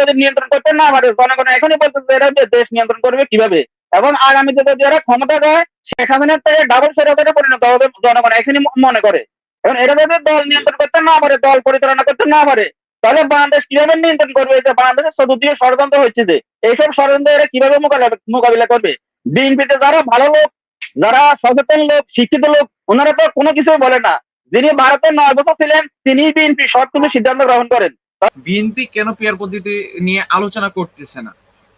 যদি নিয়ন্ত্রণ করতে না পারে। জনগণ এখনই বলতেছে এরা দেশ নিয়ন্ত্রণ করবে কীভাবে? এবং আগামীতে যদি এরা ক্ষমতা দেয়, শেখ হাসিনার থেকে ডাবল সেরাতে পরিণত হবে জনগণ এখনই মনে করে। এখন এরা যদি দল নিয়ন্ত্রণ করতে না পারে, দল পরিচালনা করতে না পারে, তাহলে বাংলাদেশ কীভাবে নিয়ন্ত্রণ করবে? যে বাংলাদেশের চতুর্দিকে ষড়যন্ত্র হচ্ছে যে, এইসব ষড়যন্ত্র এরা কীভাবে মোকাবিলা মোকাবিলা করবে? বিএনপিতে যারা ভালো লোক, যারা সচেতন লোক, শিক্ষিত লোক, ওনারা তো কোনো কিছু বলে না। যিনি ভারতের নয় বছর ছিলেন তিনি বিএনপি সব কিছু সিদ্ধান্ত গ্রহণ করেন। বিএনপি কেন পেয়ার পদ্ধতি নিয়ে আলোচনা করতেছে না?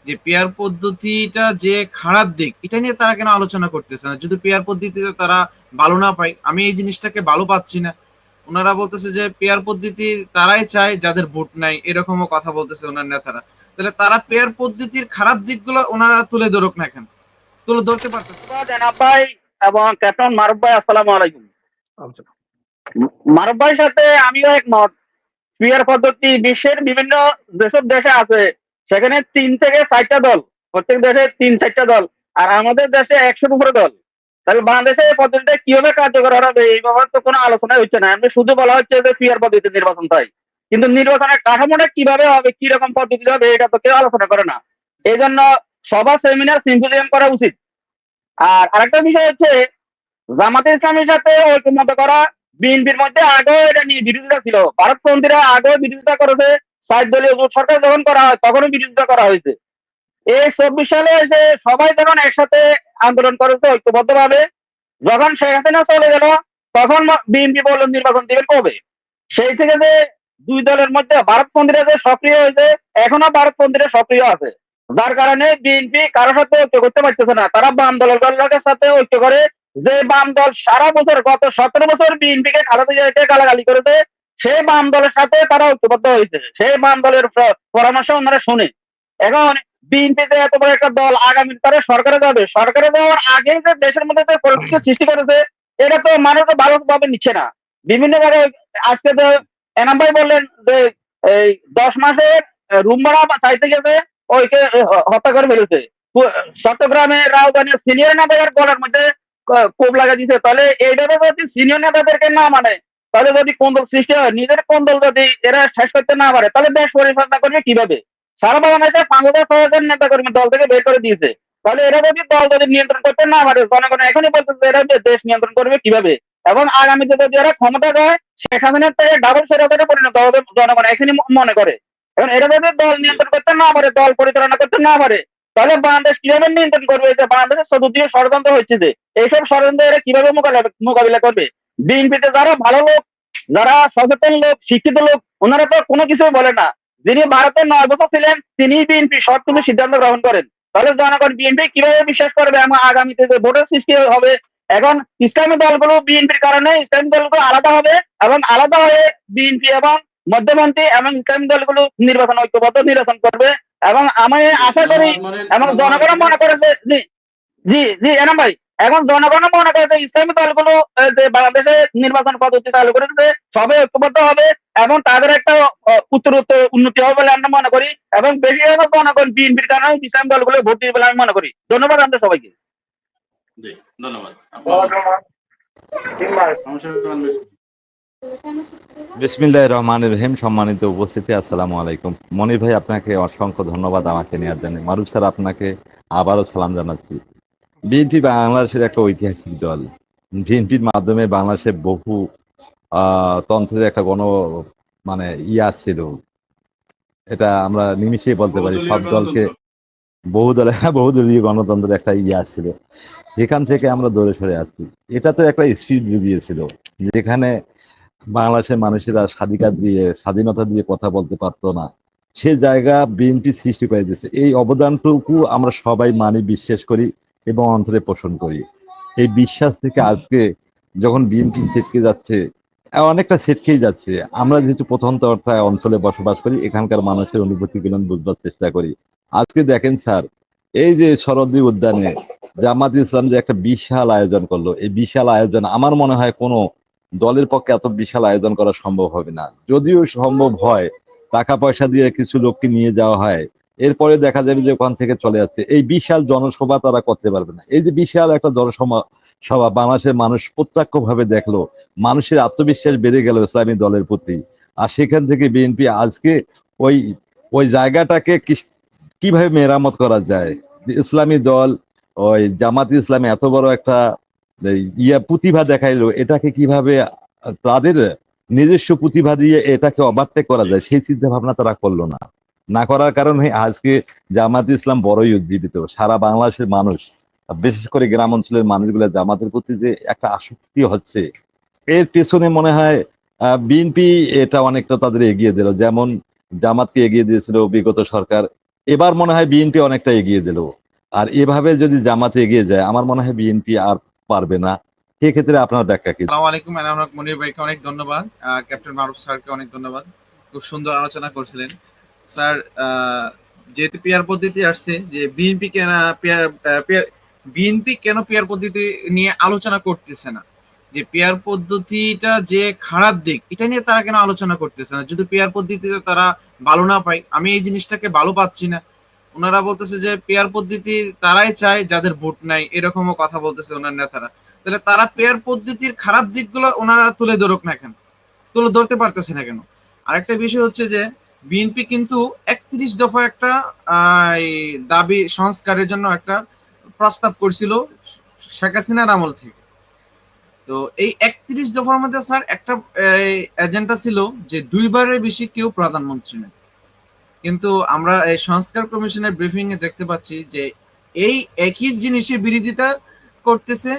যে পেয়ার পদ্ধতিটা যে খারাপ দিক এটা নিয়ে তারা কেন আলোচনা করতেছে না? যদি পেয়ার পদ্ধতিতে তারা ভালো না পায় আমি এই জিনিসটাকে ভালো পাচ্ছি না। ওনারা বলতেছে যে পেয়ার পদ্ধতি তারাই চায় যাদের ভোট নাই এরকমও কথা বলতেছে ওনার নেতারা। তাহলে তারা পেয়ার পদ্ধতির খারাপ দিকগুলো ওনারা তুলে ধরুক না কেন? তুলে ধরতে পারতেছে ভাই এবং ক্যাপ্টেন মারুফ ভাই আসসালামু আলাইকুম। মারুফ ভাইয়ের সাথে আমিও একমত। পিয়ার পদ্ধতি বিশ্বের বিভিন্ন যেসব দেশে আছে, সেখানে তিন থেকে চারটা দল, প্রত্যেক দেশে তিন চারটা দল, আর আমাদের দেশে একশোর উপরে দল। তাহলে বাংলাদেশে এই পদ্ধতিটা কীভাবে কার্যকর হবে এই ব্যাপারে তো কোনো আলোচনাই হচ্ছে না। আমি শুধু বলা হচ্ছে যে পিয়ার পদ্ধতিতে নির্বাচন চাই কিন্তু নির্বাচনের কাঠামোটা কীভাবে হবে কি রকম পদ্ধতি হবে, এটা তো কেউ আলোচনা করে না। এই জন্য সভা, সেমিনার, সিম্পোজিয়াম করা উচিত। আর আরেকটা বিষয় হচ্ছে, জামাতে ইসলামের সাথে ঐক্যমত করা বিএনপির মধ্যে আগেও এটা নিয়ে বিরোধিতা ছিল। ভারতপন্থীরা আগেও বিরোধিতা করেছে। সাত দলীয় সরকার যখন করা হয়, তখনও বিরোধিতা করা হয়েছে। এই চব্বিশ সালে এসে সবাই যখন একসাথে আন্দোলন করেছে ঐক্যবদ্ধ ভাবে যখন শেখ হাসিনা চলে গেল, তখন বিএনপি বলল, নির্বাচন দিবেন কবে? সেই থেকে যে দুই দলের মধ্যে ভারতপন্থীরা যে সক্রিয় হয়েছে, এখনও ভারতপন্থীরা সক্রিয় আছে। যার কারণে বিএনপি কারোর সাথে ঐক্য করতে পারতেছে না। তারা বাম দলের সাথে ঐক্য করে যে বাম দল সারা বছর, গত সতেরো বছর বিএনপি কে খালাতে যাইতে গালাগালি করেছে, সেই বাম দলের সাথে তারা ঐক্যবদ্ধ হয়েছে। সেই বাম দলের পরামর্শ ওনারা শুনে। এখন বিএনপিতে এত বড় একটা দল আগামী তারা সরকারে যাবে। সরকারে যাওয়ার আগে যে দেশের মধ্যে যে পরিস্থিতি সৃষ্টি করেছে, এটা তো মানুষ তো ভালোভাবে নিচ্ছে না। বিভিন্ন জায়গায় আজকে তো এনাম ভাই বললেন যে এই দশ মাসের রুম ভাড়া চাইতে গেছে, ওইকে হত্যা করে ফেলেছে। চট্টগ্রামে রাজধানী সিনিয়র নেতাদের গলার মধ্যে কোপ লাগা দিছে তাহলে এইভাবে যদি সিনিয়র নেতাদেরকে না মানে তাহলে যদি কোন্দল সৃষ্টি হয়, নিজের কোন্দল যদি এরা শেষ করতে না পারে, তাহলে দেশ পরিচালনা করবে কীভাবে? সারা বাংলাদেশে পাঁচ হাজার ছয় হাজার নেতা কর্মী দল থেকে বের করে দিয়েছে। তাহলে এরা যদি দল যদি নিয়ন্ত্রণ করতে না পারে, জনগণ এখনই বলতেছে এরা দেশ নিয়ন্ত্রণ করবে কীভাবে? এবং আগামীতে যদি এরা ক্ষমতা দেয়, শেখ হাসিনার থেকে ডাবল সেরাতে পরিণত হবে জনগণ এখনই মনে করে। এখন এরা যদি দল নিয়ন্ত্রণ করতে না পারে, দল পরিচালনা করতে না পারে তাহলে বাংলাদেশ কীভাবে নিয়ন্ত্রণ করবে যে বাংলাদেশের চতুর্দিকে ষড়যন্ত্র হচ্ছে যে, এইসব ষড়যন্ত্র এরা কীভাবে মোকাবিলা করবে? বিএনপিতে যারা ভালো লোক, যারা সচেতন লোক, শিক্ষিত লোক, ওনারা তো কোনো কিছু বলে না। যিনি ভারতের নয় বছর ছিলেন তিনি বিএনপি সব কিছু সিদ্ধান্ত গ্রহণ করেন। তাহলে জনগণ বিএনপি কীভাবে বিশ্বাস করবে? এবং আগামীতে যে ভোটের সৃষ্টি হবে, এখন ইসলামী দলগুলো বিএনপির কারণে ইসলামী দলগুলো আলাদা হবে, এবং আলাদা হয়ে বিএনপি এবং মধ্যপন্থী এবং ইসলামী দলগুলো নির্বাচন ঐক্যবদ্ধ নির্বাচন করবে। এবং আমি আশা করি এবং জনগণ মনে করে যে জি জি জি এনাম ভাই। এখন জনগণ মনে করে যে ইসলামী দলগুলো যে বাংলাদেশে নির্বাচন পদ্ধতি চালু করেছে সবে ঐক্যবদ্ধ হবে এবং তাদের একটা উত্তর উত্তর উন্নতি হবে বলে আমরা মনে করি। এবং বেশিরভাগ জনগণ বিএনপির কারণে ইসলামী দলগুলো ভোট দিবে বলে আমি মনে করি। ধন্যবাদ আমাদের সবাইকে। জি ধন্যবাদ। বিসমিল্লাহ রহমান রহিম সম্মানিত উপস্থিতি আসসালামু আলাইকুম। মনির ভাই আপনাকে অসংখ্য ধন্যবাদ আমাকে নেওয়ার জন্য। মারুফ স্যার আপনাকে আবারও সালাম জানাচ্ছি। বিএনপি বাংলাদেশের একটা ঐতিহাসিক দল। বিএনপির মাধ্যমে বাংলাদেশে বহু তন্ত্রের একটা গণ মানে ইয়া ছিল এটা আমরা নিমিশেই বলতে পারি সব দলকে। বহু দলে বহুদলীয় গণতন্ত্রের একটা ইয়া ছিল সেখান থেকে আমরা দৌড়ে সরে আসছি। এটা তো একটা স্পিড জুগিয়েছিল যেখানে বাংলাদেশের মানুষেরা স্বাধিকার দিয়ে, স্বাধীনতা দিয়ে কথা বলতে পারতো না। সে জায়গা বিএনপি সৃষ্টি করে দিয়েছে। এই অবদানটুকু আমরা সবাই মানি, বিশ্বাস করি এবং অন্তরে পোষণ করি। এই বিশ্বাস থেকে আজকে যখন বিএনপি ছিটকে যাচ্ছে অনেকটা ছিটকেই যাচ্ছে। আমরা যেহেতু প্রথমত অর্থাৎ অঞ্চলে বসবাস করি, এখানকার মানুষের অনুভূতিগুলো বুঝবার চেষ্টা করি। আজকে দেখেন স্যার, এই যে শরদী উদ্যানে জামাত ইসলাম যে একটা বিশাল আয়োজন করল, এই বিশাল আয়োজন আমার মনে হয় কোনো দলের পক্ষে এত বিশাল আয়োজন করা সম্ভব হবে না। যদিও সম্ভব হয় টাকা পয়সা দিয়ে কিছু লোককে নিয়ে যাওয়া হয়, এরপরে দেখা যাবে যে ওখান থেকে চলে যাচ্ছে। এই বিশাল জনসভা তারা করতে পারবে না। এই যে বিশাল একটা জনসভা, সভা, বাংলাদেশের মানুষ প্রত্যক্ষ ভাবে দেখল, মানুষের আত্মবিশ্বাস বেড়ে গেল ইসলামী দলের প্রতি। আর সেখান থেকে বিএনপি আজকে ওই ওই জায়গাটাকে কীভাবে মেরামত করা যায়? ইসলামী দল, ওই জামাত ইসলামে এত বড় একটা ইয়া প্রতিভা দেখাইলো, এটাকে কীভাবে, তাদের নিজস্ব প্রতিভা দিয়ে এটাকে ওভারটেক করা যায়, সেই চিন্তা ভাবনা তারা করল না। না করার কারণে আজকে জামাত ইসলাম বড়ই উজ্জীবিত। সারা বাংলাদেশের মানুষ, বিশেষ করে গ্রাম অঞ্চলের মানুষগুলো জামাতের প্রতি যে একটা আসক্তি হচ্ছে, এর পেছনে মনে হয় বিএনপি এটা অনেকটা তাদের এগিয়ে দিল। যেমন জামাতকে এগিয়ে দিয়েছিল বিগত সরকার, এবার মনে হয় বিএনপি অনেকটা এগিয়ে দিল। আর এভাবে যদি জামাতে এগিয়ে যায়, আমার মনে হয় বিএনপি আর পারবে না। সেক্ষেত্রে আপনার ব্যাখ্যা কি? আলাইকুম মনির ভাইকে অনেক ধন্যবাদ ক্যাপ্টেন মারুফ স্যারকে অনেক ধন্যবাদ। খুব সুন্দর আলোচনা করছিলেন। স্যার যেহেতু পিয়ার পদ্ধতি আসছে, যে বিএনপি কেন পিয়ার, বিএনপি কেন পিয়ার পদ্ধতি নিয়ে আলোচনা করতেছে না? যে পেয়ার পদ্ধতিটা যে খারাপ দিক, এটা নিয়ে তারা কেন আলোচনা করতেছে না? যদি পেয়ার পদ্ধতিতে তারা ভালো না পায়, আমি এই জিনিসটাকে ভালো পাচ্ছি না। ওনারা বলতেছে যে পেয়ার পদ্ধতি তারাই চায়, যাদের ভোট নাই, এরকমও কথা বলতেছে ওনার নেতারা। তাহলে তারা পেয়ার পদ্ধতির খারাপ দিকগুলো ওনারা তুলে ধরুক না কেন? তুলে ধরতে পারতেছে না কেন? আরেকটা বিষয় হচ্ছে যে বিএনপি কিন্তু একত্রিশ দফা একটা দাবি সংস্কারের জন্য একটা প্রস্তাব করছিল শেখ হাসিনার আমল থেকে। তো এই একত্রিশ দফার মধ্যে, স্যার, একটা এজেন্ডা ছিল যে দুইবারের বেশি কেউ প্রধানমন্ত্রী নেই। কিন্তু আমরা এই সংস্কার কমিশনের ব্রিফিং এ দেখতে পাচ্ছি যে এই একই জিনিসের বিরোধিতা করতেছে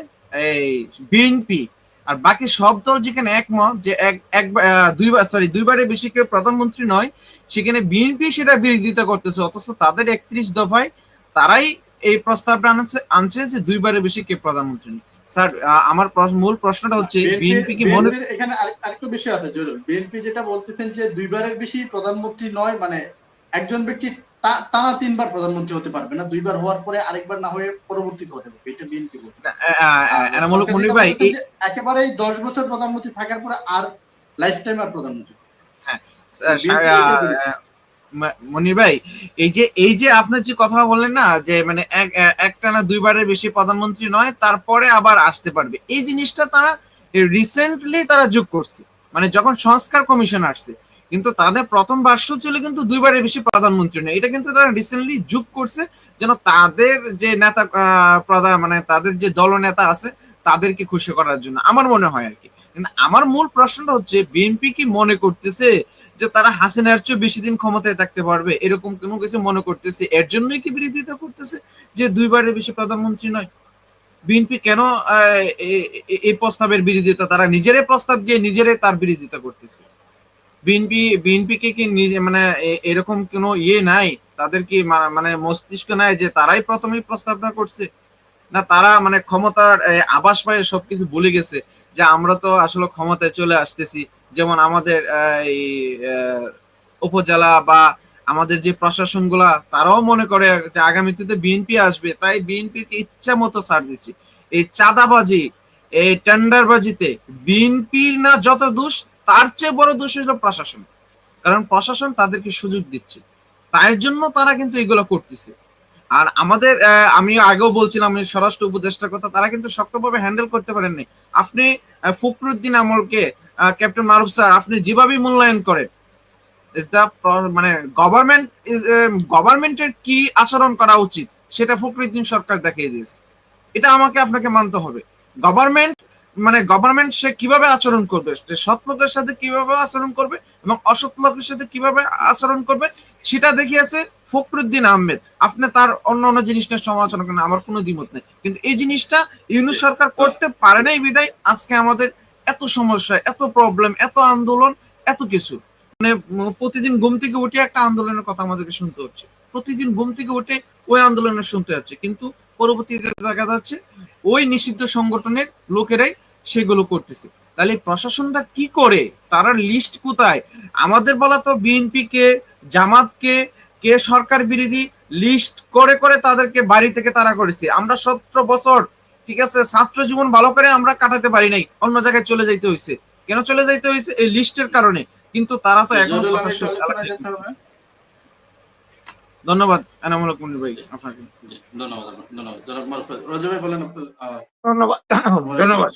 এই বিএনপি আর বাকি সব দল যেখানে একমত যে এক এক দুইবার সরি দুইবারের বেশি কেউ প্রধানমন্ত্রী নয় সেখানে বিএনপি সেটা বিরোধিতা করতেছে অথচ তাদের একত্রিশ দফায় তারাই এই প্রস্তাবটা আনছে আনছে যে দুইবারের বেশি কে প্রধানমন্ত্রী স্যার আমার মূল প্রশ্নটা হচ্ছে বিএনপি কি মনে এখানে আরেকটু বিষয় আছে বিএনপি যেটা বলতেছেন যে দুইবারের বেশি প্রধানমন্ত্রী নয় মানে একজন ব্যক্তি টানা তিনবার প্রধানমন্ত্রী হতে পারবে না দুইবার হওয়ার পরে আরেকবার না হয়ে পরবর্তীতে হতে পারবে এটা বিএনপি এই একেবারেই দশ বছর প্রধানমন্ত্রী থাকার পরে আর লাইফ টাইম আর প্রধানমন্ত্রী। ম- মনির ভাই এই যে এই যে আপনার যে কথা বললেন না যে মানে এক একটা না দুইবারের বেশি প্রধানমন্ত্রী নয় তারপরে আবার আসতে পারবে এই জিনিসটা তারা রিসেন্টলি তারা যোগ করছে মানে যখন সংস্কার কমিশন আসছে কিন্তু তাদের প্রথম ভাষ্য ছিল কিন্তু দুইবারের বেশি প্রধানমন্ত্রী নয় এটা কিন্তু তারা রিসেন্টলি যোগ করছে যেন তাদের যে নেতা প্রধান মানে তাদের যে দলনেতা আছে, তাদেরকে খুশি করার জন্য। আমার মনে হয় আর কি। কিন্তু আমার মূল প্রশ্নটা হচ্ছে, বিএনপি কি মনে করতেছে যে তারা হাসিনার চেয়ে বেশি দিন ক্ষমতায় থাকতে পারবে? এরকম কোনো কিছু মনে করতেছে? এর জন্যই কি বিরোধিতা করতেছে যে দুইবারের বেশি প্রধানমন্ত্রী নয়? বিএনপি কেন এই প্রস্তাবের বিরোধিতা? তারা নিজেরাই প্রস্তাব দিয়ে নিজেরাই তার বিরোধিতা করতেছে। বিএনপি বিএনপি কে নিজে মানে এরকম কোনো ইয়ে নাই? তাদের কি মানে মস্তিষ্ক নাই যে তারাই প্রথমেই প্রস্তাবনা করছে? না তারা মানে ক্ষমতার এ, আভাস পায়ে সবকিছু ভুলে গেছে যে আমরা তো আসলে ক্ষমতায় চলে আসতেছি। যেমন আমাদের এই উপজেলা বা আমাদের যে প্রশাসনগুলা তারাও মনে করে যে আগামীতে বিএনপি আসবে। তাই বিএনপির ইচ্ছা মতো ছাড় দিচ্ছি। এই চাঁদাবাজি এই টেন্ডারবাজিতে বিএনপির না যত দোষ তার চেয়ে বড় দোষ হলো প্রশাসন। কারণ প্রশাসন তাদেরকে সুযোগ দিচ্ছে। তাই জন্য তারা কিন্তু এগুলো করতেছে। আর আমাদের আমি আগেও বলছিলাম স্বরাষ্ট্র উপদেষ্টার কথা, তারা কিন্তু শক্তভাবে হ্যান্ডেল করতে পারেননি। আপনি ফখরুদ্দিন আমলকে ক্যাপ্টেন মারুফ স্যার, আপনি যেভাবে মূল্যায়ন করেন ইজ দা মানে গভর্নমেন্ট গভর্নমেন্টের কি আচরণ করা উচিত, সেটা ফখরুদ্দিন সরকার দেখিয়ে দিয়েছে। এটা আমাকে, আপনাকে মানতে হবে। গভর্নমেন্ট মানে গভর্নমেন্ট সে কীভাবে আচরণ করবে? সে সৎ লোকের সাথে কীভাবে আচরণ করবে এবং অসৎ লোকের সাথে কীভাবে আচরণ করবে, সেটা দেখিয়েছে ফখরুদ্দিন আহমেদ। আপনি তার অন্য অন্য জিনিস নিয়ে সমালোচনা করেন, আমার কোনো দ্বিমত নেই। কিন্তু এই জিনিসটা ইউনুস সরকার করতে পারে নাই বিদায় আজকে আমাদের এত সমস্যা, এত প্রবলেম এত আন্দোলন, এত কিছু। মানে প্রতিদিন ঘুম থেকে উঠে একটা আন্দোলনের কথা আমাদেরকে শুনতে হচ্ছে। প্রতিদিন ঘুম থেকে উঠে ওই আন্দোলনের শুনতে হচ্ছে। কিন্তু পরবর্তীতে দেখা যাচ্ছে ওই নিষিদ্ধ সংগঠনের লোকেরাই সেগুলো করতেছে। তাহলে প্রশাসনটা কি করে? তারা লিস্ট কোথায়? আমাদের বলা তো বিএনপি কে জামাতকে কে সরকার বিরোধী লিস্ট করে করে তাদেরকে বাড়ি থেকে তারা করেছে। আমরা সতেরো বছর ঠিক আছে ছাত্র জীবন ভালো করে আমরা কাটাতে পারি নাই অন্য জায়গায় চলে যাইতে হয়েছে কেন চলে যাইতে হয়েছে এই লিস্টের কারণে। কিন্তু তারা তো এখন ধন্যবাদ এনামূলক মনির ভাই আপনাকে। ধন্যবাদ ধন্যবাদ। জনাব মারুফ রজব ভাই বলেন ধন্যবাদ ধন্যবাদ।